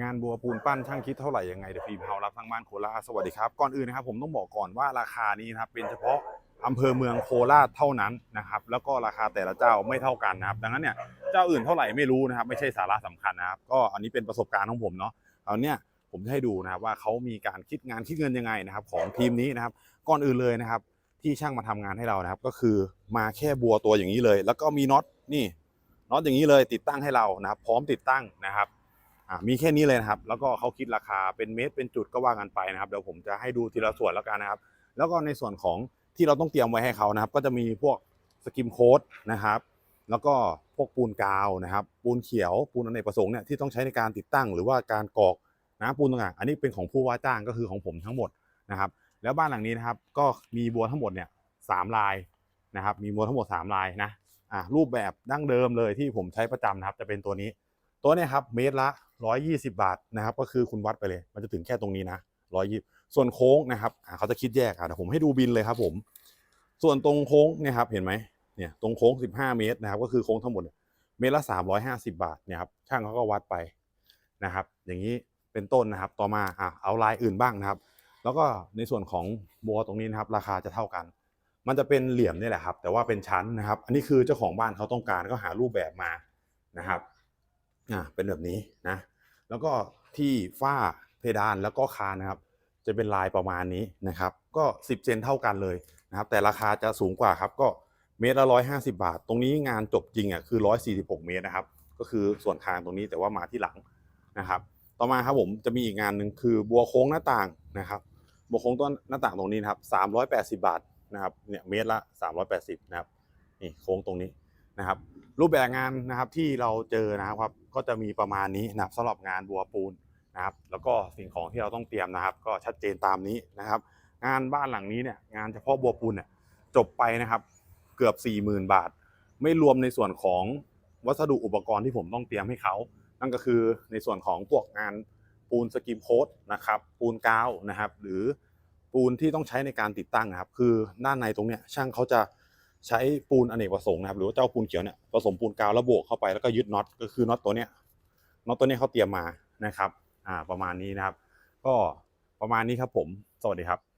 งานบัวปูนปั้นช่างคิดเท่าไหร่ยังไงเดี๋ยวฟิล์มเฮารับทางบ้านโคราชสวัสดีครับก่อนอื่นนะครับผมต้องบอกก่อนว่าราคานี้นะครับเป็นเฉพาะอำเภอเมืองโคราชเท่านั้นนะครับแล้วก็ราคาแต่ละเจ้าไม่เท่ากันนะครับดังนั้นเนี่ยเจ้าอื่นเท่าไหร่ไม่รู้นะครับไม่ใช่สาระสำคัญนะครับก็อันนี้เป็นประสบการณ์ของผมเนาะเอาเนี่ยผมจะให้ดูนะครับว่าเขามีการคิดงานคิดเงินยังไงนะครับของทีมนี้นะครับก่อนอื่นเลยนะครับที่ช่างมาทำงานให้เรานะครับ ก็คือมาแค่บัวตัวอย่างนี้เลย แล้วก็มีน็อตนี่น็อตอย่างนี้เลยติดตั้งให้เรานะครับ พร้อมติดตั้งนะครับ มีแค่นี้เลยนะครับ แล้วก็เขาคิดราคาเป็นเมตรเป็นจุดก็ว่ากันไปนะครับเดี๋ยวผมจะให้ดูทีละส่วนแล้วกันนะครับ แล้วก็ในส่วนของที่เราต้องเตรียมไว้ให้เขานะครับ ก็จะมีพวกสกิมโค้ดนะครับ แล้วก็พวกปูนกาวนะครับ ปูนเขียวปูนอเนกประสงค์เนี่ยที่ต้องใช้ในการติดตั้งหรือว่าการกอกนะปูนต่างๆอันนี้เป็นของผู้ว่าจ้างก็คือของผมทั้งหมดนะครับ แล้วบ้านหลังนี้นะครับก็มีบัวทั้งหมดเนี่ยสามลายนะครับ มีบัวทั้งหมดสามลายนะอ่ารูปแบบดั้งเดิมเลยที่ผมใช้ประจำนะครับ จะเป็นตัวนี้ ตัวนี้ครับเมตรละ 120 บาทนะครับก็คือคุณวัดไปเลย มันจะถึงแค่ตรงนี้นะ120ส่วนโค้งนะครับเขาจะคิดแยกอะเดี๋ยวผมให้ดูบินเลยครับผม ส่วนตรงโค้งเนี่ยครับเห็นไหมเนี่ยตรงโค้ง 15 เมตรนะครับก็คือโค้งทั้งหมดเนี่ยเมตรละ 350 บาทเนี่ยครับช่างเขาก็วัดไปนะครับ อย่างนี้เป็นต้นนะครับต่อมาอะเอาลายอื่นบ้างนะครับ แล้วก็ในส่วนของบัวตรงนี้นะครับ ราคาจะเท่ากัน มันจะเป็นเหลี่ยมนี่แหละครับ แต่ว่าเป็นชั้นนะครับ อันนี้คือเจ้าของบ้านเขาต้องการก็หารูปแบบมานะครับอ่าเป็นแบบนี้นะ แล้วก็ที่ฝ้าเพดานแล้วก็คานนะครับ จะเป็นลายประมาณนี้นะครับ ก็ 10 เซนเท่ากันเลยนะครับ แต่ราคาจะสูงกว่าครับ ก็เมตรละ150บาท ตรงนี้งานจบจริงอะคือ146เมตรนะครับ ก็คือส่วนคางตรงนี้แต่ว่ามาที่หลังนะครับ ต่อมาครับผมจะมีอีกงานหนึ่งคือบัวโค้งหน้าต่างนะครับ บัวโค้งต้นหน้าต่างตรงนี้นะครับ380บาทนะครับ เนี่ยเมตรละ380นะครับ นี่โค้งตรงนี้นะครับ รูปแบบงานนะครับที่เราเจอนะครับ ก็จะมีประมาณนี้นะครับสำหรับงานบัวปูนนะครับ แล้วก็สิ่งของที่เราต้องเตรียมนะครับ ก็ชัดเจนตามนี้นะครับ งานบ้านหลังนี้เนี่ยงานเฉพาะบัวปูนเนี่ยจบไปนะครับ เกือบ 40,000 บาท ไม่รวมในส่วนของวัสดุอุปกรณ์ที่ผมต้องเตรียมให้เขานั่นก็คือในส่วนของพวกงานปูนสกิมโค้ดนะครับ ปูนกาวนะครับ หรือปูนที่ต้องใช้ในการติดตั้งนะครับ คือด้านในตรงเนี้ยช่างเขาจะ ใช้ปูนอเนกประสงค์นะครับหรือว่าเจ้าปูนเขียวเนี่ยผสมปูนกาวแล้วโบกเข้าไปแล้วก็ยึดน็อตก็คือน็อตตัวเนี้ยน็อตตัวเนี้ยเขาเตรียมมานะครับ อ่าประมาณนี้นะครับ ก็ประมาณนี้ครับผม สวัสดีครับ